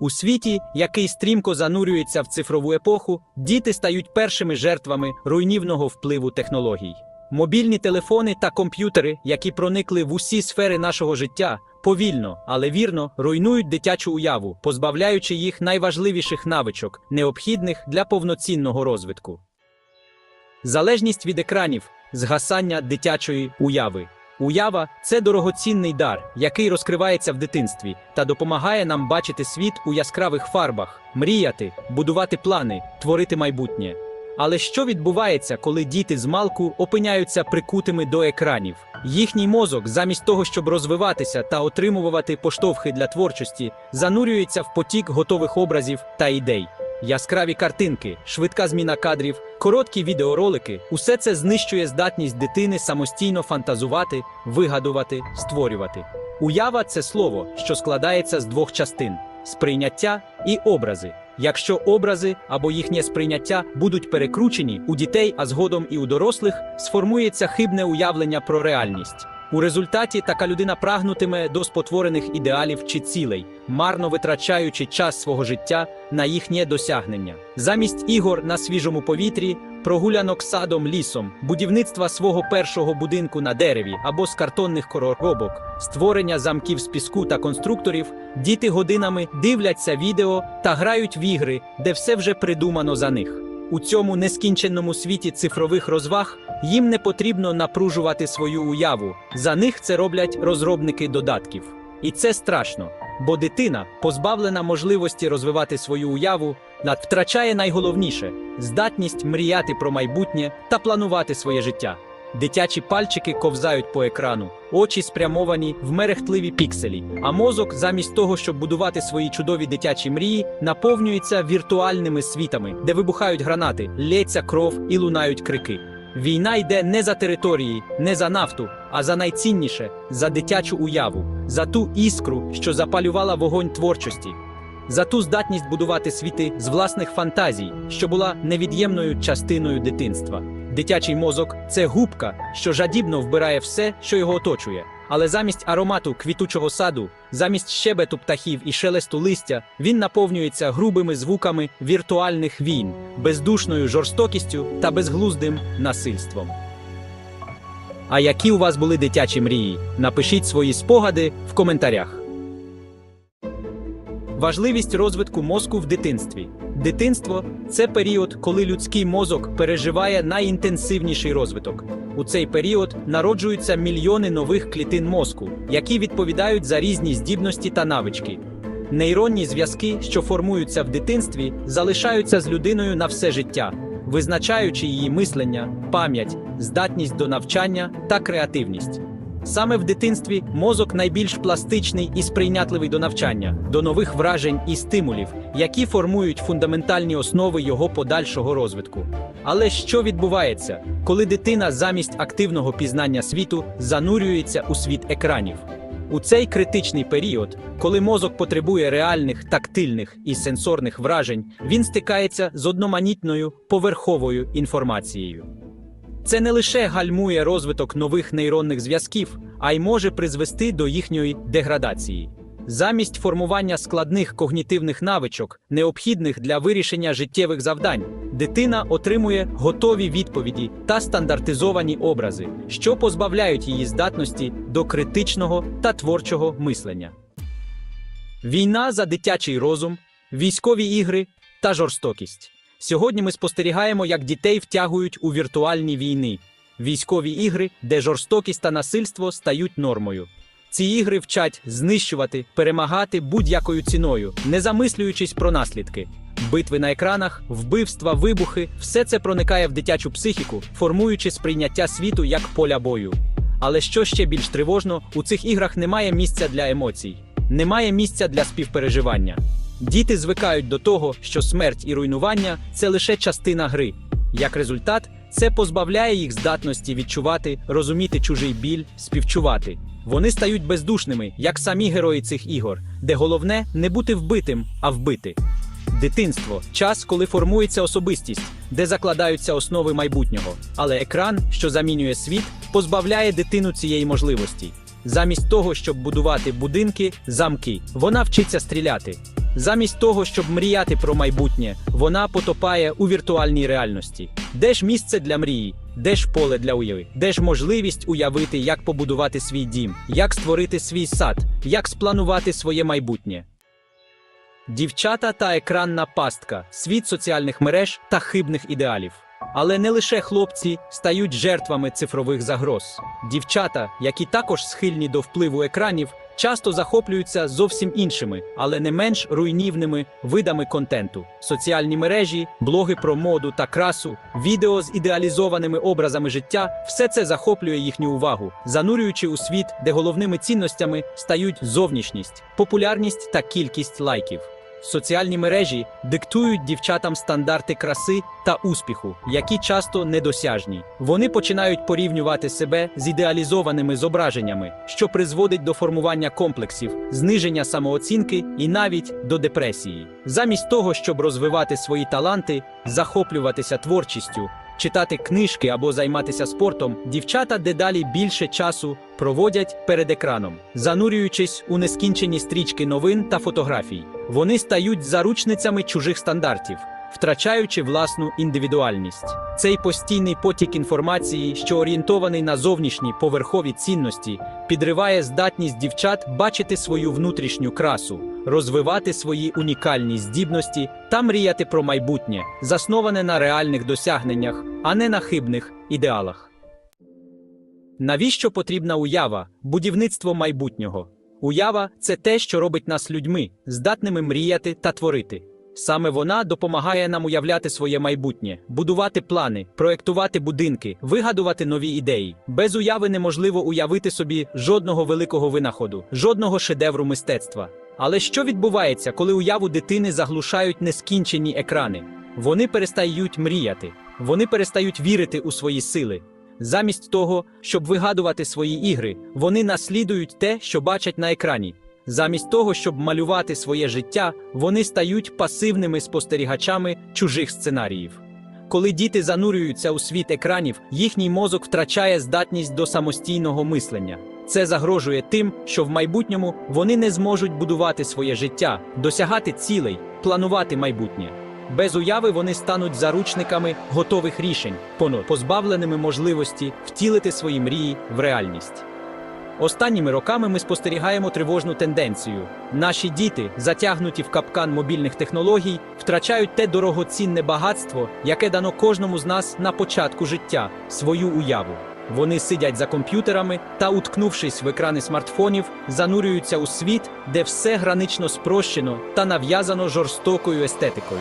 У світі, який стрімко занурюється в цифрову епоху, діти стають першими жертвами руйнівного впливу технологій. Мобільні телефони та комп'ютери, які проникли в усі сфери нашого життя, повільно, але вірно руйнують дитячу уяву, позбавляючи їх найважливіших навичок, необхідних для повноцінного розвитку. Залежність від екранів, згасання дитячої уяви. Уява це дорогоцінний дар, який розкривається в дитинстві та допомагає нам бачити світ у яскравих фарбах, мріяти, будувати плани, творити майбутнє. Але що відбувається, коли діти з малку опиняються прикутими до екранів? Їхній мозок, замість того, щоб розвиватися та отримувати поштовхи для творчості, занурюється в потік готових образів та ідей. Яскраві картинки, швидка зміна кадрів, короткі відеоролики усе це знищує здатність дитини самостійно фантазувати, вигадувати, створювати. Уява це слово, що складається з двох частин сприйняття і образи. Якщо образи або їхнє сприйняття будуть перекручені у дітей, а згодом і у дорослих, сформується хибне уявлення про реальність. У результаті така людина прагнутиме до спотворених ідеалів чи цілей, марно витрачаючи час свого життя на їхнє досягнення. Замість ігор на свіжому повітрі, прогулянок садом лісом, будівництва свого першого будинку на дереві або з картонних коробок, створення замків з піску та конструкторів, діти годинами дивляться відео та грають в ігри, де все вже придумано за них. У цьому нескінченному світі цифрових розваг їм не потрібно напружувати свою уяву. За них це роблять розробники додатків. І це страшно, бо дитина, позбавлена можливості розвивати свою уяву, втрачає найголовніше здатність мріяти про майбутнє та планувати своє життя. Дитячі пальчики ковзають по екрану, очі спрямовані в мерехтливі пікселі, а мозок, замість того, щоб будувати свої чудові дитячі мрії, наповнюється віртуальними світами, де вибухають гранати, лється кров і лунають крики. Війна йде не за території, не за нафту, а за найцінніше за дитячу уяву, за ту іскру, що запалювала вогонь творчості, за ту здатність будувати світи з власних фантазій, що була невід'ємною частиною дитинства. Дитячий мозок це губка, що жадібно вбирає все, що його оточує. Але замість аромату квітучого саду, замість щебету птахів і шелесту листя, він наповнюється грубими звуками віртуальних війн, бездушною жорстокістю та безглуздим насильством. А які у вас були дитячі мрії? Напишіть свої спогади в коментарях. Важливість розвитку мозку в дитинстві. Дитинство це період, коли людський мозок переживає найінтенсивніший розвиток. У цей період народжуються мільйони нових клітин мозку, які відповідають за різні здібності та навички. Нейронні зв'язки, що формуються в дитинстві, залишаються з людиною на все життя, визначаючи її мислення, пам'ять, здатність до навчання та креативність. Саме в дитинстві мозок найбільш пластичний і сприйнятливий до навчання, до нових вражень і стимулів, які формують фундаментальні основи його подальшого розвитку. Але що відбувається, коли дитина замість активного пізнання світу занурюється у світ екранів? У цей критичний період, коли мозок потребує реальних тактильних і сенсорних вражень, він стикається з одноманітною поверховою інформацією. Це не лише гальмує розвиток нових нейронних зв'язків, а й може призвести до їхньої деградації. Замість формування складних когнітивних навичок, необхідних для вирішення життєвих завдань, дитина отримує готові відповіді та стандартизовані образи, що позбавляють її здатності до критичного та творчого мислення. Війна за дитячий розум, військові ігри та жорстокість. Сьогодні ми спостерігаємо, як дітей втягують у віртуальні війни, військові ігри, де жорстокість та насильство стають нормою. Ці ігри вчать знищувати, перемагати будь-якою ціною, не замислюючись про наслідки. Битви на екранах, вбивства, вибухи все це проникає в дитячу психіку, формуючи сприйняття світу як поля бою. Але що ще більш тривожно, у цих іграх немає місця для емоцій, немає місця для співпереживання. Діти звикають до того, що смерть і руйнування це лише частина гри. Як результат, це позбавляє їх здатності відчувати, розуміти чужий біль, співчувати. Вони стають бездушними, як самі герої цих ігор, де головне не бути вбитим, а вбити. Дитинство час, коли формується особистість, де закладаються основи майбутнього. Але екран, що замінює світ, позбавляє дитину цієї можливості. Замість того, щоб будувати будинки, замки, вона вчиться стріляти. Замість того, щоб мріяти про майбутнє, вона потопає у віртуальній реальності. Де ж місце для мрії? Де ж поле для уяви? Де ж можливість уявити, як побудувати свій дім, як створити свій сад, як спланувати своє майбутнє? Дівчата та екранна пастка, світ соціальних мереж та хибних ідеалів. Але не лише хлопці стають жертвами цифрових загроз. Дівчата, які також схильні до впливу екранів, часто захоплюються зовсім іншими, але не менш руйнівними видами контенту: соціальні мережі, блоги про моду та красу, відео з ідеалізованими образами життя все це захоплює їхню увагу, занурюючи у світ, де головними цінностями стають зовнішність, популярність та кількість лайків. Соціальні мережі диктують дівчатам стандарти краси та успіху, які часто недосяжні. Вони починають порівнювати себе з ідеалізованими зображеннями, що призводить до формування комплексів, зниження самооцінки і навіть до депресії. Замість того, щоб розвивати свої таланти, захоплюватися творчістю, читати книжки або займатися спортом, дівчата дедалі більше часу проводять перед екраном, занурюючись у нескінчені стрічки новин та фотографій. Вони стають заручницями чужих стандартів, втрачаючи власну індивідуальність. Цей постійний потік інформації, що орієнтований на зовнішні поверхові цінності, підриває здатність дівчат бачити свою внутрішню красу, розвивати свої унікальні здібності та мріяти про майбутнє, засноване на реальних досягненнях, а не на хибних ідеалах. Навіщо потрібна уява, будівництво майбутнього? Уява це те, що робить нас людьми, здатними мріяти та творити. Саме вона допомагає нам уявляти своє майбутнє, будувати плани, проектувати будинки, вигадувати нові ідеї. Без уяви неможливо уявити собі жодного великого винаходу, жодного шедевру мистецтва. Але що відбувається, коли уяву дитини заглушають нескінчені екрани? Вони перестають мріяти, вони перестають вірити у свої сили. Замість того, щоб вигадувати свої ігри, вони наслідують те, що бачать на екрані. Замість того, щоб малювати своє життя, вони стають пасивними спостерігачами чужих сценаріїв. Коли діти занурюються у світ екранів, їхній мозок втрачає здатність до самостійного мислення. Це загрожує тим, що в майбутньому вони не зможуть будувати своє життя, досягати цілей, планувати майбутнє. Без уяви вони стануть заручниками готових рішень, позбавленими можливості втілити свої мрії в реальність. Останніми роками ми спостерігаємо тривожну тенденцію. Наші діти, затягнуті в капкан мобільних технологій, втрачають те дорогоцінне багатство, яке дано кожному з нас на початку життя свою уяву. Вони сидять за комп'ютерами та, уткнувшись в екрани смартфонів, занурюються у світ, де все гранично спрощено та нав'язано жорстокою естетикою.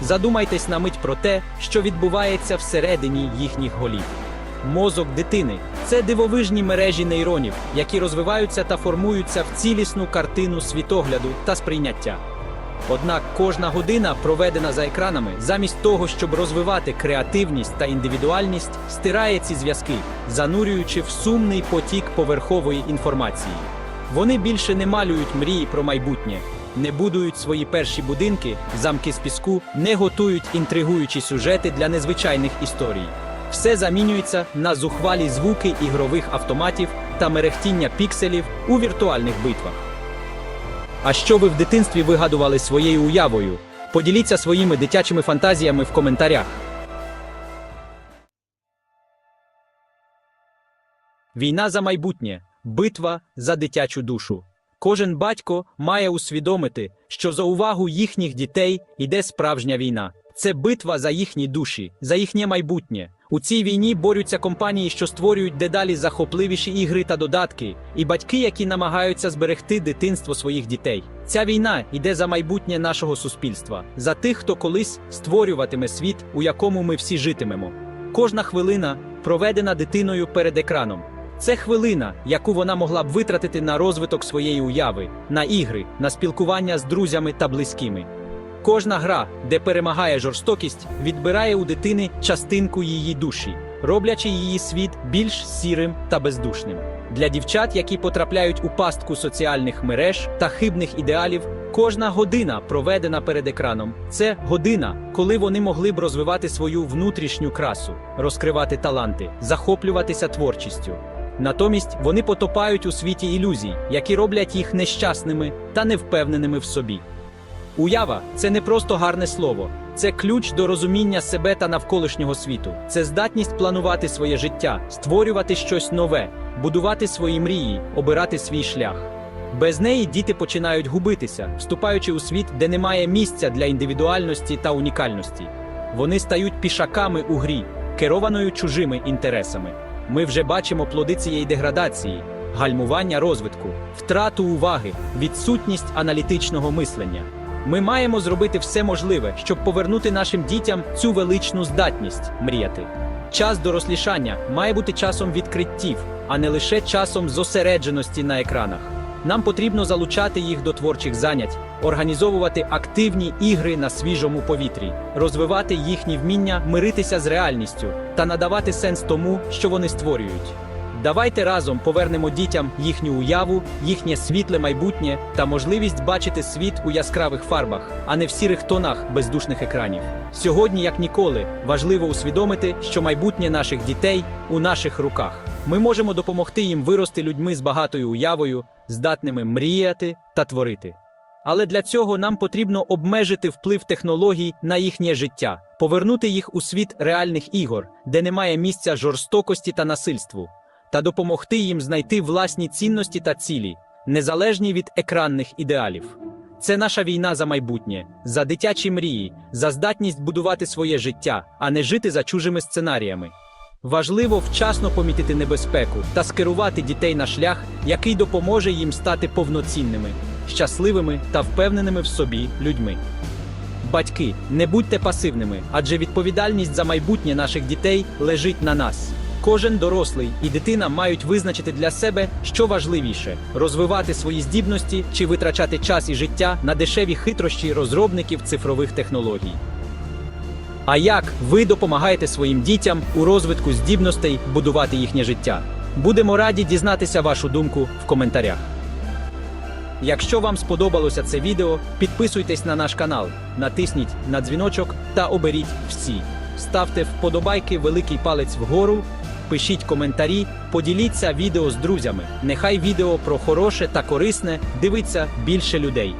Задумайтесь на мить про те, що відбувається всередині їхніх голів. Мозок дитини це дивовижні мережі нейронів, які розвиваються та формуються в цілісну картину світогляду та сприйняття. Однак кожна година, проведена за екранами, замість того, щоб розвивати креативність та індивідуальність, стирає ці зв'язки, занурюючи в сумний потік поверхової інформації. Вони більше не малюють мрії про майбутнє, не будують свої перші будинки, замки з піску, не готують інтригуючі сюжети для незвичайних історій. Все замінюється на зухвалі звуки ігрових автоматів та мерехтіння пікселів у віртуальних битвах. А що ви в дитинстві вигадували своєю уявою? Поділіться своїми дитячими фантазіями в коментарях. Війна за майбутнє, битва за дитячу душу. Кожен батько має усвідомити, що за увагу їхніх дітей йде справжня війна. Це битва за їхні душі, за їхнє майбутнє. У цій війні борються компанії, що створюють дедалі захопливіші ігри та додатки, і батьки, які намагаються зберегти дитинство своїх дітей. Ця війна йде за майбутнє нашого суспільства, за тих, хто колись створюватиме світ, у якому ми всі житимемо. Кожна хвилина, проведена дитиною перед екраном. Це хвилина, яку вона могла б витратити на розвиток своєї уяви, на ігри, на спілкування з друзями та близькими. Кожна гра, де перемагає жорстокість, відбирає у дитини частинку її душі, роблячи її світ більш сірим та бездушним. Для дівчат, які потрапляють у пастку соціальних мереж та хибних ідеалів, кожна година, проведена перед екраном, це година, коли вони могли б розвивати свою внутрішню красу, розкривати таланти, захоплюватися творчістю. Натомість вони потопають у світі ілюзій, які роблять їх нещасними та невпевненими в собі. Уява це не просто гарне слово, це ключ до розуміння себе та навколишнього світу. Це здатність планувати своє життя, створювати щось нове, будувати свої мрії, обирати свій шлях. Без неї діти починають губитися, вступаючи у світ, де немає місця для індивідуальності та унікальності. Вони стають пішаками у грі, керованою чужими інтересами. Ми вже бачимо плоди цієї деградації, гальмування розвитку, втрату уваги, відсутність аналітичного мислення. Ми маємо зробити все можливе, щоб повернути нашим дітям цю величну здатність мріяти. Час дорослішання має бути часом відкриттів, а не лише часом зосередженості на екранах. Нам потрібно залучати їх до творчих занять, організовувати активні ігри на свіжому повітрі, розвивати їхні вміння миритися з реальністю та надавати сенс тому, що вони створюють. Давайте разом повернемо дітям їхню уяву, їхнє світле майбутнє та можливість бачити світ у яскравих фарбах, а не в сірих тонах бездушних екранів. Сьогодні, як ніколи, важливо усвідомити, що майбутнє наших дітей у наших руках. Ми можемо допомогти їм вирости людьми з багатою уявою, здатними мріяти та творити. Але для цього нам потрібно обмежити вплив технологій на їхнє життя, повернути їх у світ реальних ігор, де немає місця жорстокості та насильству, та допомогти їм знайти власні цінності та цілі, незалежні від екранних ідеалів. Це наша війна за майбутнє, за дитячі мрії, за здатність будувати своє життя, а не жити за чужими сценаріями. Важливо вчасно помітити небезпеку та скерувати дітей на шлях, який допоможе їм стати повноцінними, щасливими та впевненими в собі людьми. Батьки, не будьте пасивними, адже відповідальність за майбутнє наших дітей лежить на нас. Кожен дорослий і дитина мають визначити для себе, що важливіше розвивати свої здібності чи витрачати час і життя на дешеві хитрощі розробників цифрових технологій. А як ви допомагаєте своїм дітям у розвитку здібностей будувати їхнє життя? Будемо раді дізнатися вашу думку в коментарях. Якщо вам сподобалося це відео, підписуйтесь на наш канал, натисніть на дзвіночок та оберіть всі. Ставте вподобайки, великий палець вгору, пишіть коментарі, поділіться відео з друзями. Нехай відео про хороше та корисне дивиться більше людей.